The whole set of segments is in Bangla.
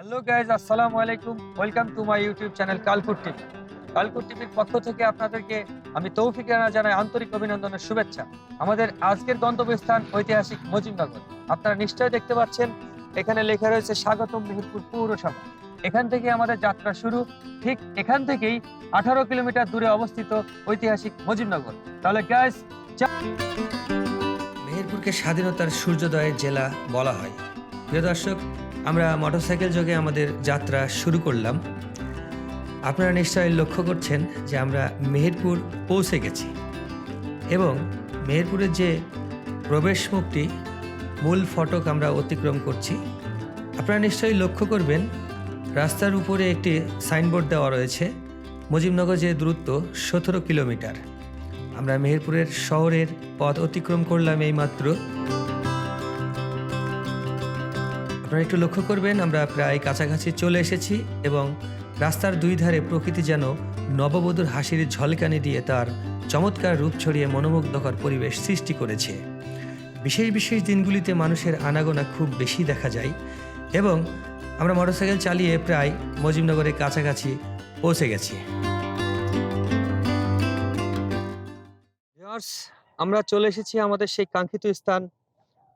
হ্যালো গাইজ আসসালামু আলাইকুম welcome to my YouTube channel Kalkut TV Kalkut টিভির পক্ষ থেকে আপনাদেরকে আমি তৌফিক রানা জানাই আন্তরিক অভিনন্দনের শুভেচ্ছা। আমাদের আজকের গন্তব্যস্থান ঐতিহাসিক মজিমনগর আপনারা নিশ্চয়ই দেখতে পাচ্ছেন, এখানে লেখা রয়েছে, স্বাগতম মেহেরপুর পৌরসভা। এখান থেকে আমাদের যাত্রা শুরু। ঠিক এখান থেকেই আঠারো কিলোমিটার দূরে অবস্থিত ঐতিহাসিক মজিমনগর তাহলে গাইজ মেহেরপুরকে স্বাধীনতার সূর্যোদয়ের জেলা বলা হয়। প্রিয় দর্শক আমরা মোটরসাইকেল যোগে আমাদের যাত্রা শুরু করলাম। আপনারা নিশ্চয়ই লক্ষ্য করছেন যে আমরা মেহেরপুর পৌঁছে গেছি এবং মেহেরপুরের যে প্রবেশ মুখটি, মূল ফটক আমরা অতিক্রম করছি। আপনারা নিশ্চয়ই লক্ষ্য করবেন, রাস্তার উপরে একটি সাইনবোর্ড দেওয়া রয়েছে, মুজিবনগর যে দূরত্ব, সতেরো কিলোমিটার। আমরা মেহেরপুরের শহরের পথ অতিক্রম করলাম এইমাত্র। আপনারা একটু লক্ষ্য করবেন, আমরা প্রায় কাছাকাছি চলে এসেছি এবং রাস্তার দুই ধারে প্রকৃতি যেন নববধূর হাসির ঝলকানি দিয়ে তার চমৎকার রূপ ছড়িয়ে মনোমুগ্ধকর পরিবেশ সৃষ্টি করেছে। বিশেষ বিশেষ দিনগুলিতে মানুষের আনাগোনা খুব বেশি দেখা যায় এবং আমরা মোটরসাইকেল চালিয়ে প্রায় মজিমনগরের কাছাকাছি পৌঁছে গেছি। আমরা চলে এসেছি আমাদের সেই কাঙ্ক্ষিত স্থান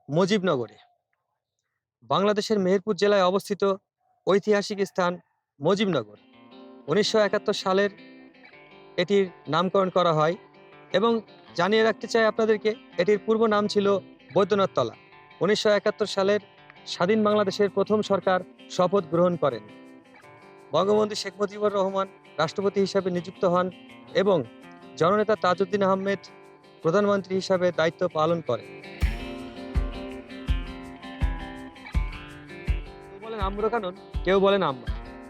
মুজিবনগরে। বাংলাদেশের মেহেরপুর জেলায় অবস্থিত ঐতিহাসিক স্থান মজিবনগর। উনিশশো একাত্তর সালের এটির নামকরণ করা হয় এবং জানিয়ে রাখতে চাই আপনাদেরকে, এটির পূর্ব নাম ছিল বৈদ্যনাথ তলা উনিশশো সালের স্বাধীন বাংলাদেশের প্রথম সরকার শপথ গ্রহণ করেন। বঙ্গবন্ধু শেখ মুজিবুর রহমান রাষ্ট্রপতি হিসাবে নিযুক্ত হন এবং জননেতা তাজউদ্দিন আহমেদ প্রধানমন্ত্রী হিসাবে দায়িত্ব পালন করেন। আম্রকানন কেউ বলেন আম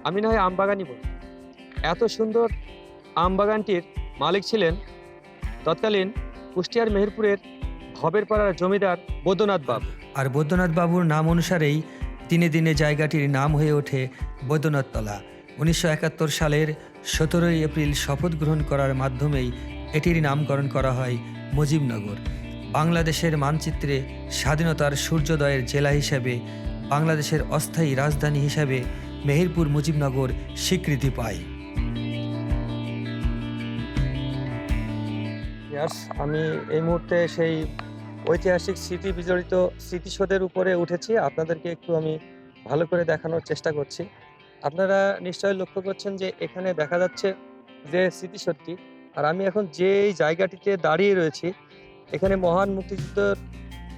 আমি না হয় আমবাগানই বলি। এত সুন্দর আমবাগানটির মালিক ছিলেন তৎকালীন কুষ্টিয়ার মেহেরপুরের ভবের পাড়ার জমিদার বৈদ্যনাথ বাবু। আর বৈদ্যনাথ বাবুর নাম অনুসারেই দিনে দিনে জায়গাটির নাম হয়ে ওঠে বৈদ্যনাথতলা। উনিশশো একাত্তর সালের সতেরোই এপ্রিল শপথ গ্রহণ করার মাধ্যমেই এটির নামকরণ করা হয় মুজিবনগর। বাংলাদেশের মানচিত্রে স্বাধীনতার সূর্যোদয়ের জেলা হিসেবে বাংলাদেশের অস্থায়ী রাজধানী হিসাবে মেহেরপুর মুজিবনগর স্বীকৃতি পায়। আমি এই মুহূর্তে সেই ঐতিহাসিক স্মৃতি বিজড়িত স্মৃতিসৌধের উপরে উঠেছি। আপনাদেরকে একটু আমি ভালো করে দেখানোর চেষ্টা করছি। আপনারা নিশ্চয়ই লক্ষ্য করছেন যে এখানে দেখা যাচ্ছে যে স্মৃতিসৌধটি, আর আমি এখন যে জায়গাটিতে দাঁড়িয়ে রয়েছি, এখানে মহান মুক্তিযুদ্ধ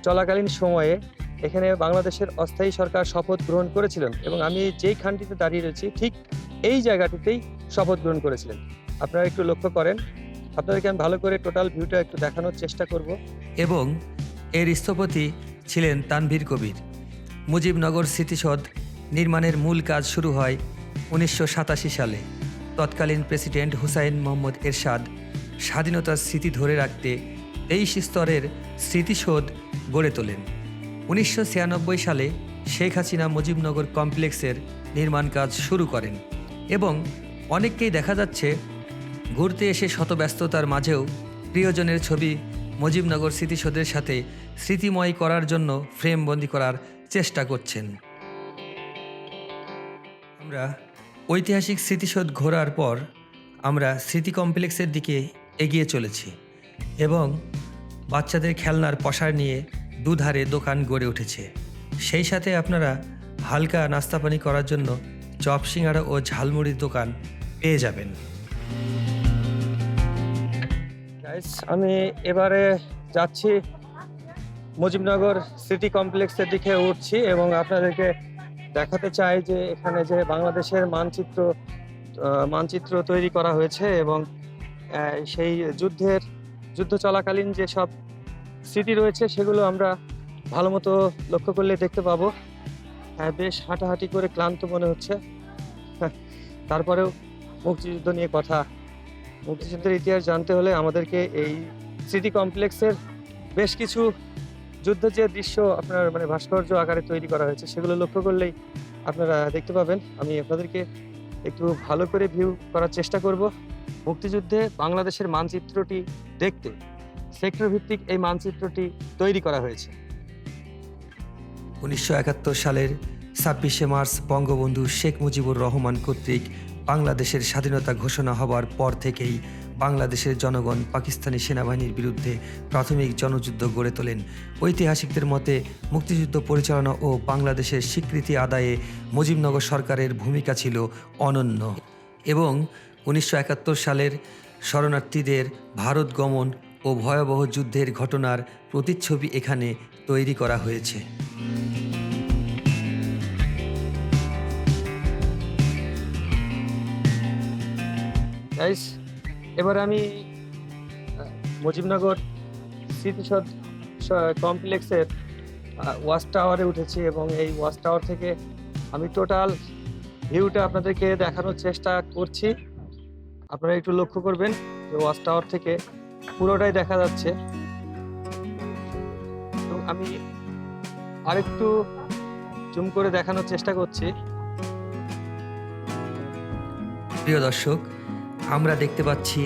চলাকালীন সময়ে এখানে বাংলাদেশের অস্থায়ী সরকার শপথ গ্রহণ করেছিলেন এবং আমি যেই খানটিতে দাঁড়িয়ে রয়েছি, ঠিক এই জায়গাটিতেই শপথ গ্রহণ করেছিলেন। আপনারা একটু লক্ষ্য করেন। আপনাদেরকে আমি ভালো করে টোটাল ভিউটা একটু দেখানোর চেষ্টা করব। এবং এর স্থপতি ছিলেন তানভীর কবির। মুজিবনগর স্মৃতিসৌধ নির্মাণের মূল কাজ শুরু হয় উনিশশো সাতাশি সালে। তৎকালীন প্রেসিডেন্ট হুসাইন মোহাম্মদ এরশাদ স্বাধীনতার স্মৃতি ধরে রাখতে তেইশ স্তরের স্মৃতিসৌধ গড়ে তোলেন। উনিশশো ছিয়ানব্বই সালে শেখ হাসিনা মুজিবনগর কমপ্লেক্সের নির্মাণ কাজ শুরু করেন এবং অনেককেই দেখা যাচ্ছে ঘুরতে এসে শতব্যস্ততার মাঝেও প্রিয়জনের ছবি মুজিবনগর স্মৃতিসৌধের সাথে স্মৃতিময় করার জন্য ফ্রেমবন্দি করার চেষ্টা করছেন। আমরা ঐতিহাসিক স্মৃতিসৌধ ঘোরার পর আমরা স্মৃতি কমপ্লেক্সের দিকে এগিয়ে চলেছি এবং বাচ্চাদের খেলনার পসার নিয়ে দুধারে দোকান গড়ে উঠেছে। সেই সাথে আপনারা হালকা নাস্তা পানি করার জন্য চপ সিঙ্গারা ও ঝালমুড়ির দোকান পেয়ে যাবেন। আমি এবারে যাচ্ছি মুজিবনগর সিটি কমপ্লেক্সের দিকে উঠছি এবং আপনাদেরকে দেখাতে চাই যে এখানে যে বাংলাদেশের মানচিত্র মানচিত্র তৈরি করা হয়েছে এবং সেই যুদ্ধের, যুদ্ধ চলাকালীন যে সব স্মৃতি রয়েছে, সেগুলো আমরা ভালো মতো লক্ষ্য করলে দেখতে পাবো। হ্যাঁ বেশ হাঁটাহাঁটি করে ক্লান্ত মনে হচ্ছে। তারপরেও মুক্তিযুদ্ধ নিয়ে কথা। মুক্তিযুদ্ধের ইতিহাস জানতে হলে আমাদেরকে এই স্মৃতি কমপ্লেক্সের বেশ কিছু যুদ্ধের যে দৃশ্য আপনার মানে ভাস্কর্য আকারে তৈরি করা হয়েছে, সেগুলো লক্ষ্য করলেই আপনারা দেখতে পাবেন। আমি আপনাদেরকে একটু ভালো করে ভিউ করার চেষ্টা করব। মুক্তিযুদ্ধে বাংলাদেশের মানচিত্রটি দেখতে। সেক্টর ভিত্তিক এই মানচিত্রটি তৈরি করা হয়েছে। উনিশশো একাত্তর সালের ছাব্বিশে মার্চ বঙ্গবন্ধু শেখ মুজিবুর রহমান কর্তৃক বাংলাদেশের স্বাধীনতা ঘোষণা হবার পর থেকেই বাংলাদেশের জনগণ পাকিস্তানি সেনাবাহিনীর বিরুদ্ধে প্রাথমিক জনযুদ্ধ গড়ে তোলেন। ঐতিহাসিকদের মতে, মুক্তিযুদ্ধ পরিচালনা ও বাংলাদেশের স্বীকৃতি আদায়ে মুজিবনগর সরকারের ভূমিকা ছিল অনন্য এবং উনিশশো একাত্তর সালের শরণার্থীদের ভারত গমন ও ভয়াবহ যুদ্ধের ঘটনার প্রতিচ্ছবি এখানে তৈরি করা হয়েছে। এবার আমি মুজিবনগর স্মৃতিসৌধ স- কমপ্লেক্সের ওয়াচ টাওয়ারে উঠেছি এবং এই ওয়াচ টাওয়ার থেকে আমি টোটাল ভিউটা আপনাদেরকে দেখানোর চেষ্টা করছি। আপনারা একটু লক্ষ্য করবেন যে ওয়াচ টাওয়ার থেকে পুরোটাই দেখা যাচ্ছে। এবং আমি আরেকটু জুম করে দেখানোর চেষ্টা করছি। প্রিয় দর্শক, আমরা দেখতে পাচ্ছি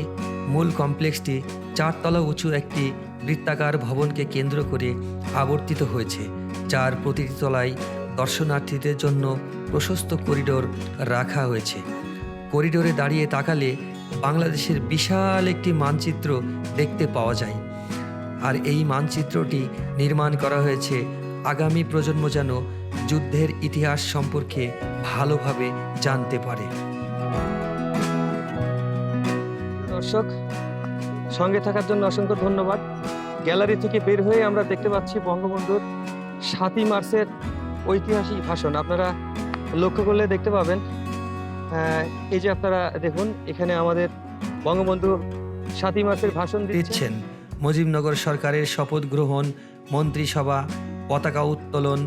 মূল কমপ্লেক্সটি চারতলা উঁচু একটি বৃত্তাকার ভবনকে কেন্দ্র করে আবর্তিত হয়েছে, যার প্রতিটি তলায় দর্শনার্থীদের জন্য প্রশস্ত করিডোর রাখা হয়েছে। করিডোরে দাঁড়িয়ে তাকালে বাংলাদেশের বিশাল একটি মানচিত্র দেখতে পাওয়া যায়। আর এই মানচিত্রটি নির্মাণ করা হয়েছে আগামী প্রজন্ম যেন যুদ্ধের ইতিহাস সম্পর্কে ভালোভাবে জানতে পারে। দর্শক, সঙ্গে থাকার জন্য অসংখ্য ধন্যবাদ। গ্যালারি থেকে বের হয়ে আমরা দেখতে পাচ্ছি বঙ্গবন্ধুর সাতই মার্চের ঐতিহাসিক ভাষণ। আপনারা লক্ষ্য করলে দেখতে পাবেন এই যে আপনারা দেখুন, এখানে আমাদের বঙ্গবন্ধু সাতই মার্চের ভাষণ দিচ্ছেন মুজিবনগর সরকারের শপথ গ্রহণ, মন্ত্রিসভা, পতাকা উত্তোলন,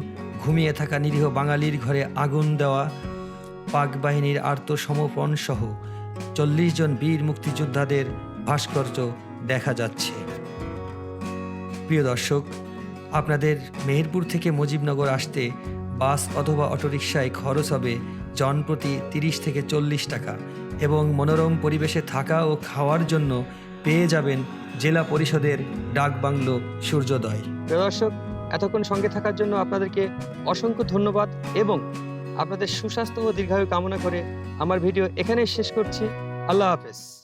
ঘুমিয়ে থাকা নিরীহ বাঙালির ঘরে আগুন দেওয়া, পাক বাহিনীর আত্মসমর্পণ সহ চল্লিশ জন বীর মুক্তিযোদ্ধাদের ভাস্কর্য দেখা যাচ্ছে। প্রিয় দর্শক, আপনাদের মেহেরপুর থেকে মুজিবনগর আসতে বাস অথবা অটোরিকশায় খরচ হবে জনপ্রতি তিরিশ থেকে চল্লিশ টাকা এবং মনোরম পরিবেশে থাকা ও খাওয়ার জন্য পেয়ে যাবেন জেলা পরিষদের ডাকবাংলো সূর্যোদয়। দর্শক, এতক্ষণ সঙ্গে থাকার জন্য আপনাদেরকে অসংখ্য ধন্যবাদ এবং আপনাদের সুস্বাস্থ্য ও দীর্ঘায়ু কামনা করে আমার ভিডিও এখানেই শেষ করছি। আল্লাহ হাফেজ।